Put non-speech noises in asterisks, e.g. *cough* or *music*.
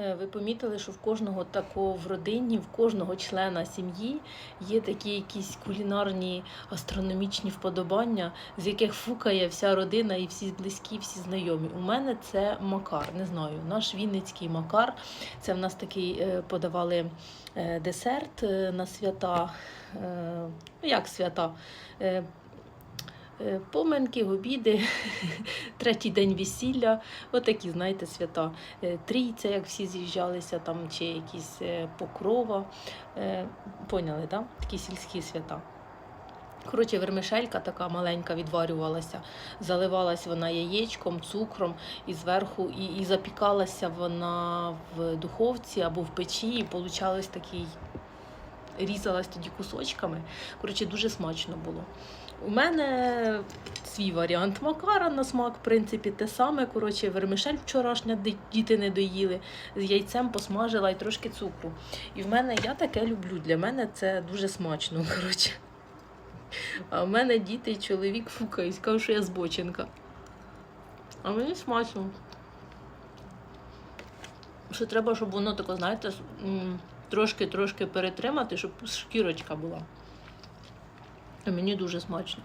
Е, Ви помітили, що в кожного такого в родині, в кожного члена сім'ї є такі якісь кулінарні астрономічні вподобання, з яких фукає вся родина і всі близькі, всі знайомі. У мене це макар, не знаю, наш вінницький макар. Це в нас такий е, подавали е, десерт на свята. Ну, як свята? Е, Поминки, обіди, *laughs* третій день весілля, отакі, знаєте, свята. Е, Трійця, як всі з'їжджалися, там, чи якісь е, покрова. Поняли, так? Такі сільські свята. Коротше, вермишелька така маленька відварювалася, заливалась вона яєчком, цукром і зверху, і, і запікалася вона в духовці або в печі, і получалось такий, різалась тоді кусочками. Коротше, дуже смачно було. У мене свій варіант макара на смак, в принципі, те саме. Коротше, вермишель вчорашня діти не доїли, з яйцем посмажила і трошки цукру. І в мене я таке люблю. Для мене це дуже смачно. *laughs* Коротше. А в мене діти і чоловік фукають, кажуть, що я збочинка. А мені смачно. Що треба, щоб воно тако, знаєте, трошки-трошки перетримати, щоб шкірочка була. Мені дуже смачно.